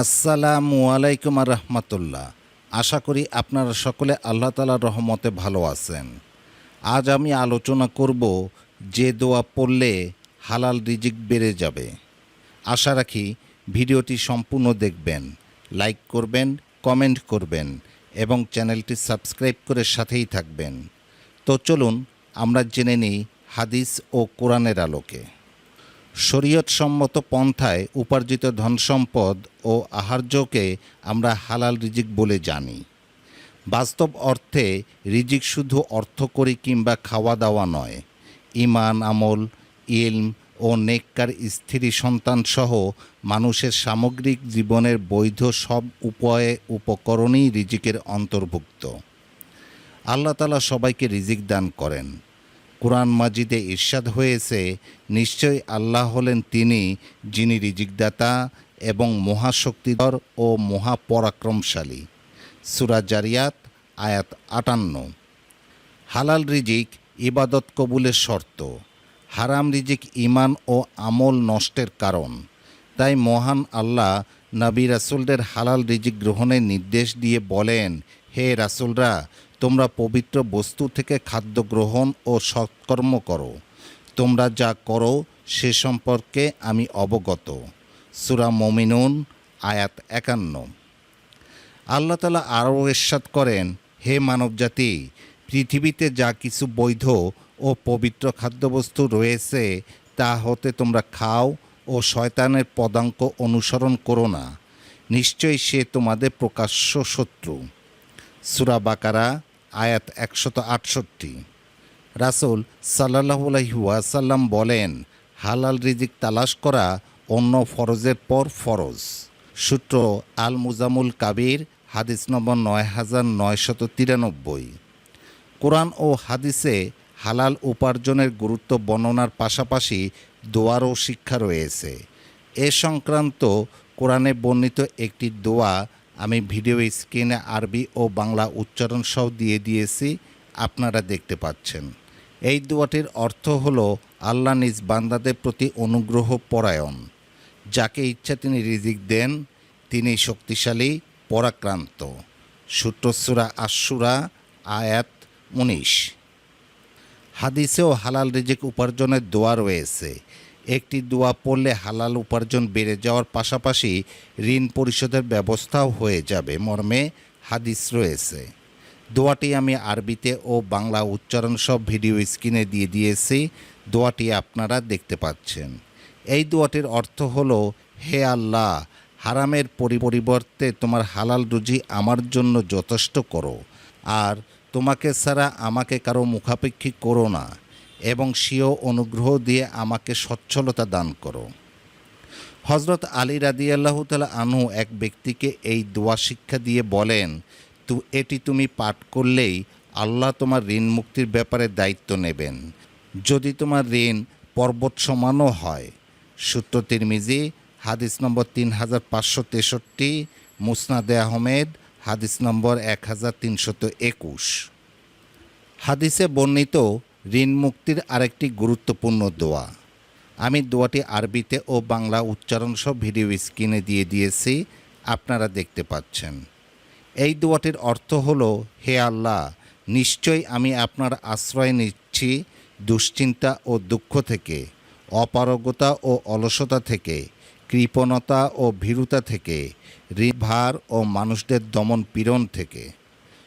আসসালামু আলাইকুম রহমতুল্লাহ। আশা করি আপনারা সকলে আল্লাহ তালার রহমতে ভালো আছেন। আজ আমি আলোচনা করব যে দোয়া পড়লে হালাল রিজিক বেড়ে যাবে। আশা রাখি ভিডিওটি সম্পূর্ণ দেখবেন, লাইক করবেন, কমেন্ট করবেন এবং চ্যানেলটি সাবস্ক্রাইব করে সাথেই থাকবেন। তো চলুন, আমরা জেনে নিই হাদিস ও কোরআনের আলোকে। শরীয়ত সম্মত পন্থায় উপার্জিত ধনসম্পদ ও আহার্যকে আমরা হালাল রিজিক বলে জানি। বাস্তব অর্থে রিজিক শুধু অর্থকরী কিংবা খাওয়া দাওয়া নয়। ইমান আমল, ইলম ও নেককার স্ত্রী, সন্তান সহ মানুষের সামগ্রিক জীবনের বৈধ সব উপায়ে উপকরণই রিজিকের অন্তর্ভুক্ত। আল্লাহ তালা সবাইকে রিজিক দান করেন। কোরআন মাজিদে ইরশাদ হয়েছে, নিশ্চয়ই আল্লাহ হলেন তিনি যিনি রিজিকদাতা এবং মহাশক্তিধর ও মহাপরাক্রমশালী। সুরা জারিয়াত, আয়াত আটান্ন। হালাল রিজিক ইবাদত কবুলের শর্ত। হারাম রিজিক ইমান ও আমল নষ্টের কারণ। তাই মহান আল্লাহ নবী রাসুলদের হালাল রিজিক গ্রহণের নির্দেশ দিয়ে বলেন, হে রাসুলরা তোমরা পবিত্র বস্তু থেকে খাদ্য গ্রহণ ও সৎকর্ম করো। তোমরা যা করো, সে সম্পর্কে আমি অবগত। সুরা মমিনুন, আয়াত একান্ন। আল্লাহ তালা আরও এরশাদ করেন, হে মানবজাতি, পৃথিবীতে যা কিছু বৈধ ও পবিত্র খাদ্যবস্তু রয়েছে, তা হতে তোমরা খাও ও শয়তানের পদাঙ্ক অনুসরণ করো না। নিশ্চয়ই সে তোমাদের প্রকাশ্য শত্রু। সুরা বাকারা আয়াত একশত আটষট্টি। রাসুল সাল্লাহু আলহিউসাল্লাম বলেন, হালাল রিজিক তালাশ করা অন্য ফরজের পর ফরজ। সূত্র আল মুজামুল কাবির, হাদিস নম্বর নয় হাজার নয়শত তিরানব্বই। কোরআন ও হাদিসে হালাল উপার্জনের গুরুত্ব বর্ণনার পাশাপাশি দোয়ারও শিক্ষা রয়েছে। এ সংক্রান্ত কোরআনে বর্ণিত একটি দোয়া আমি ভিডিও স্ক্রিনে আরবি ও বাংলা উচ্চারণ সহ দিয়ে দিয়েছি, আপনারা দেখতে পাচ্ছেন। এই দোয়াটির অর্থ হল আল্লাহ নিজ বান্দাদের প্রতি অনুগ্রহ পরায়ণ। যাকে ইচ্ছা তিনি রিজিক দেন তিনি শক্তিশালী, পরাক্রান্ত। সূত্রসুরা আশুরা আয়াত উনিশ। হাদিসেও হালাল রিজিক উপার্জনের দোয়া রয়েছে। একটি দোয়া পড়লে হালাল উপার্জন বেড়ে যাওয়ার পাশাপাশি ঋণ পরিশোধের ব্যবস্থাও হয়ে যাবে, মর্মে হাদিস রয়েছে। দোয়াটি আমি আরবিতে ও বাংলা উচ্চারণ সব ভিডিও স্ক্রিনে দিয়ে দিয়েছি, দোয়াটি আপনারা দেখতে পাচ্ছেন। এই দোয়াটির অর্থ হলো, হে আল্লাহ, হারামের পরি- পরিবর্তে তোমার হালাল রুজি আমার জন্য যথেষ্ট করো, আর তোমাকে ছাড়া আমাকে কারও মুখাপেক্ষী করো না। এবং স্বীয় অনুগ্রহ দিয়ে আমাকে সচ্ছলতা দান করো। হজরত আলী রাদিয়াল্লাহ তালা আনহু এক ব্যক্তিকে এই দোয়া শিক্ষা দিয়ে বলেন, তু, এটি তুমি পাঠ করলেই আল্লাহ তোমার ঋণ মুক্তির ব্যাপারে দায়িত্ব নেবেন। যদি তোমার ঋণ পর্বত সমানও হয়, সূত্র তিরমিজি, হাদিস নম্বর তিন হাজার পাঁচশো তেষট্টি, মুসনাদে আহমেদ, হাদিস নম্বর এক হাজার তিনশত একুশ। হাদিসে বর্ণিত ঋণ মুক্তির আরেকটি গুরুত্বপূর্ণ দোয়া। আমি দোয়াটি আরবিতে ও বাংলা উচ্চারণ সহ ভিডিও স্ক্রিনে দিয়ে দিয়েছি, আপনারা দেখতে পাচ্ছেন। এই দোয়াটির অর্থ হলো, হে আল্লাহ, নিশ্চয়ই আমি আপনার আশ্রয় নিচ্ছি দুশ্চিন্তা ও দুঃখ থেকে, অপারগতা ও অলসতা থেকে, কৃপণতা ও ভীরুতা থেকে ঋভার ও মানুষদের দমন পীড়ন থেকে।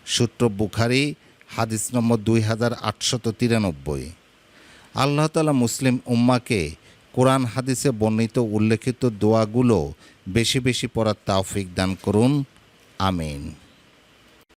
সূত্র বুখারি হাদিস নম্বর দুই হাজার আটশত তিরানব্বই। আল্লাহ তালা মুসলিম উম্মাকে কোরআন হাদিসে বর্ণিত উল্লেখিত দোয়াগুলো বেশি বেশি পড়ার তাওফিক দান করুন। আমিন।